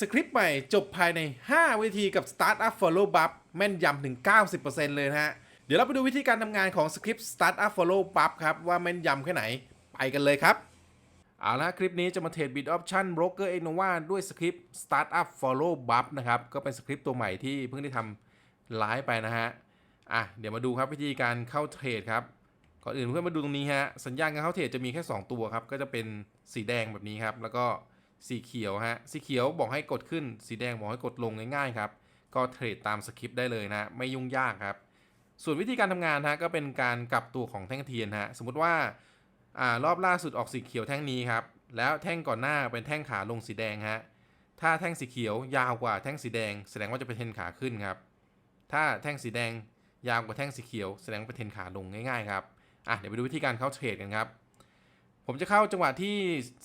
สคริปต์ใหม่จบภายใน 5 วิธีกับ Startup Follow Buff แม่นยำถึง 90%เลยนะฮะ เดี๋ยวเราไปดูวิธีการทำงานของสคริปต์ Startup Follow Buff ครับ ว่าแม่นยำแค่ไหน ไปกันเลยครับ เอาละคลิปนี้จะมาเทรด Bit Option Broker Innova ด้วยสคริปต์ Startup Follow Buff นะครับ ก็เป็นสคริปต์ตัวใหม่ที่เพิ่งได้ทำไลฟ์ไปนะฮะ อะ เดี๋ยวมาดูครับวิธีการเข้าเทรดครับ ก่อนอื่นเพื่อนมาดูตรงนี้ฮะ สัญญาณการเข้าเทรดจะมีแค่ 2 ตัวครับ ก็จะเป็นสีแดงแบบนี้ครับ แล้วก็ สีเขียวฮะ สีเขียวบอกให้กดขึ้น สีแดงบอกให้กดลงง่ายๆครับ ก็เทรดตามสคริปต์ได้เลยนะ ไม่ยุ่งยากครับ ส่วนวิธีการทำงานฮะก็เป็นการกลับตัวของแท่งเทียนฮะ สมมุติว่าอ่ารอบล่าสุดออกสีเขียวแท่งนี้ครับ แล้วแท่งก่อนหน้าเป็นแท่งขาลงสีแดงฮะ ถ้าแท่งสีเขียวยาวกว่าแท่งสีแดง แสดงว่าจะเป็นเทรนขาขึ้นครับ ถ้าแท่งสีแดงยาวกว่าแท่งสีเขียว แสดงว่าเป็นเทรนขาลงง่ายๆครับ อะเดี๋ยวไปดูวิธีการเข้าเทรดกันครับ ผมจะเข้าจังหวะที่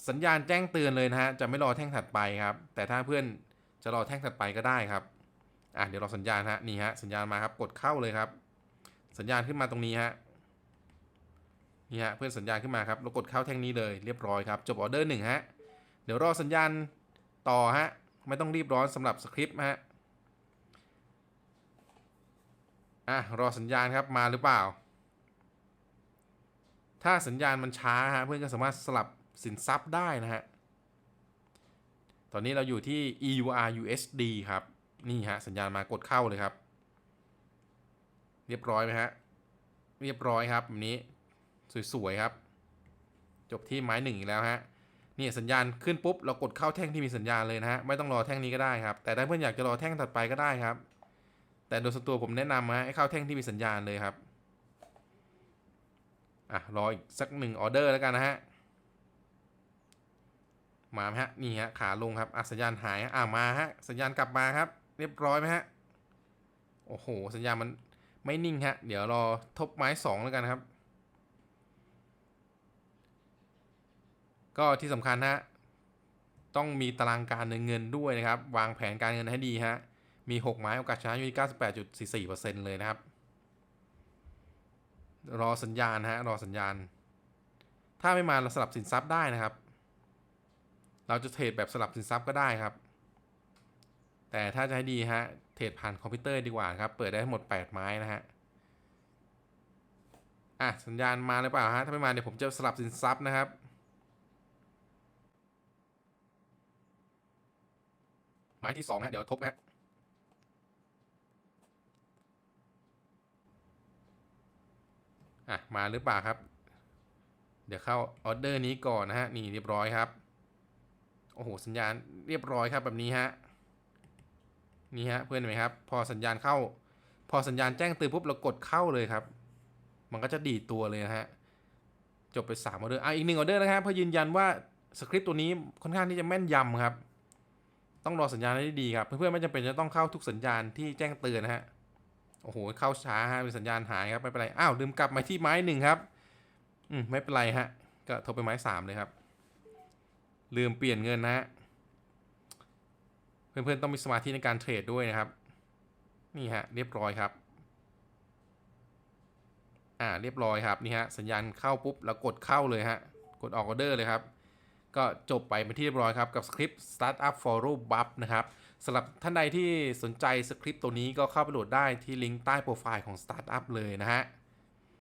สัญญาณแจ้งเตือนเลยนะฮะ จะไม่รอแท่งถัดไปครับ แต่ถ้าเพื่อนจะรอแท่งถัดไปก็ได้ครับ อะเดี๋ยวรอสัญญาณฮะ นี่ฮะ สัญญาณมาครับ กดเข้าเลยครับ สัญญาณขึ้นมาตรงนี้ฮะ นี่ฮะ เพื่อนสัญญาณขึ้นมาครับ เรากดเข้าแท่งนี้เลยเรียบร้อยครับ จบออเดอร์หนึ่งฮะ เดี๋ยวรอสัญญาณต่อฮะ ไม่ต้องรีบร้อนสำหรับสคริปต์ฮะ อะรอสัญญาณครับ มาหรือเปล่า ถ้าสัญญาณมันช้าฮะเพื่อนก็สามารถสลับสินทรัพย์ได้นะฮะ ตอนนี้เราอยู่ที่ EUR USD ครับ นี่ฮะ สัญญาณมากดเข้าเลยครับ เรียบร้อยไหมฮะ เรียบร้อยครับแบบนี้สวยๆครับ จบที่ไม้หนึ่งอีกแล้วฮะนี่สัญญาณขึ้นปุ๊บเรากดเข้าแท่งที่มีสัญญาณเลยนะฮะไม่ต้องรอแท่งนี้ก็ได้ครับ แต่ถ้าเพื่อนอยากจะรอแท่งถัดไปก็ได้ครับ แต่โดยส่วนตัวผมแนะนำฮะให้เข้าแท่งที่มีสัญญาณเลยครับ อะรออีกสักหนึ่งออเดอร์แล้วกันนะฮะ มาไหมฮะ นี่ฮะ ขาลงครับอะสัญญาณหายอะมาฮะ สัญญาณกลับมาครับ เรียบร้อยไหมฮะ โอ้โห สัญญาณมันไม่นิ่งฮะ เดี๋ยวรอทบไม้สองแล้วกันครับ ก็ที่สำคัญฮะ ต้องมีตารางการเงินด้วยนะครับ วางแผนการเงินให้ดีฮะ มี 6 ไม้โอกาสชนะอยู่ที่ 98.44%เลยนะครับ รอสัญญาณฮะรอสัญญาณ ถ้าไม่มาเราสลับสินทรัพย์ได้นะครับ เราจะเทรดแบบสลับสินทรัพย์ก็ได้ครับ แต่ถ้าจะให้ดีฮะเทรดผ่านคอมพิวเตอร์ดีกว่าครับ เปิดได้ทั้งหมด 8 ไม้นะฮะอะสัญญาณมาหรือเปล่าฮะถ้าไม่มาเดี๋ยวผมจะสลับสินทรัพย์นะครับไม้ที่สองฮะเดี๋ยวทบฮะ อะมาหรือเปล่าครับ เดี๋ยวเข้าออเดอร์นี้ก่อนนะฮะนี่เรียบร้อยครับโอ้โหสัญญาณเรียบร้อยครับแบบนี้ฮะนี่ฮะเพื่อนเห็นไหมครับ พอสัญญาณเข้า พอสัญญาณแจ้งเตือนปุ๊บเรากดเข้าเลยครับ มันก็จะดีดตัวเลยนะฮะจบไป3ออเดอร์อะอีกหนึ่งออเดอร์นะครับเพื่อยืนยันว่าสคริปต์ตัวนี้ค่อนข้างที่จะแม่นยำครับ ต้องรอสัญญาณให้ดีครับ เพื่อนๆไม่จำเป็นจะต้องเข้าทุกสัญญาณที่แจ้งเตือนนะฮะ โอ้โห เข้าช้าฮะเป็นสัญญาณหายครับ ไม่เป็นไร อ้าว ลืมกลับมาที่ไม้หนึ่งครับ อืม ไม่เป็นไรฮะ ก็โทรไปไม้สามเลยครับ ลืมเปลี่ยนเงินนะฮะ เพื่อนๆ ต้องมีสมาธิในการเทรดด้วยนะครับ นี่ฮะ เรียบร้อยครับ อ่า เรียบร้อยครับ นี่ฮะ สัญญาณเข้าปุ๊บ แล้วกดเข้าเลยฮะ กดออกออเดอร์เลยครับ ก็จบไปเป็นที่เรียบร้อยครับ กับสคริปต์ Startup Follow Buff นะครับ สำหรับท่านใดที่สนใจสคริปต์ตัวนี้ก็เข้าไปโหลดได้ที่ลิงก์ใต้โปรไฟล์ของ Startup เลยนะฮะ